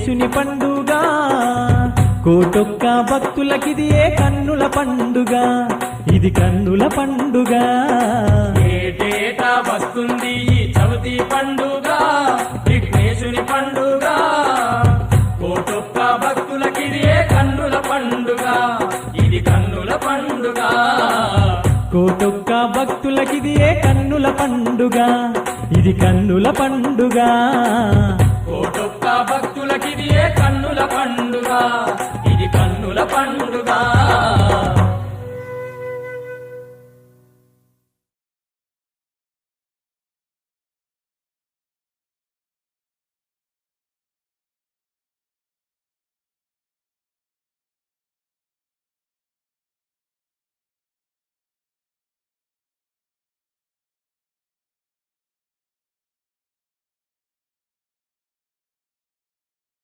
యేసుని పండుగ. కోటొక్క భక్తులకిది ఏ కన్నుల పండుగ? ఇది కన్నుల పండుగ. ఏటేటా వస్తుంది ఈ చవితి పండుగ? విఘ్నేశుని పండుగ. కోటొక్క భక్తులకిది ఏ కన్నుల పండుగ? ఇది కన్నుల పండుగ. కోటొక్క భక్తులకిది ఏ కన్నుల పండుగ? ఇది కన్నుల పండుగ.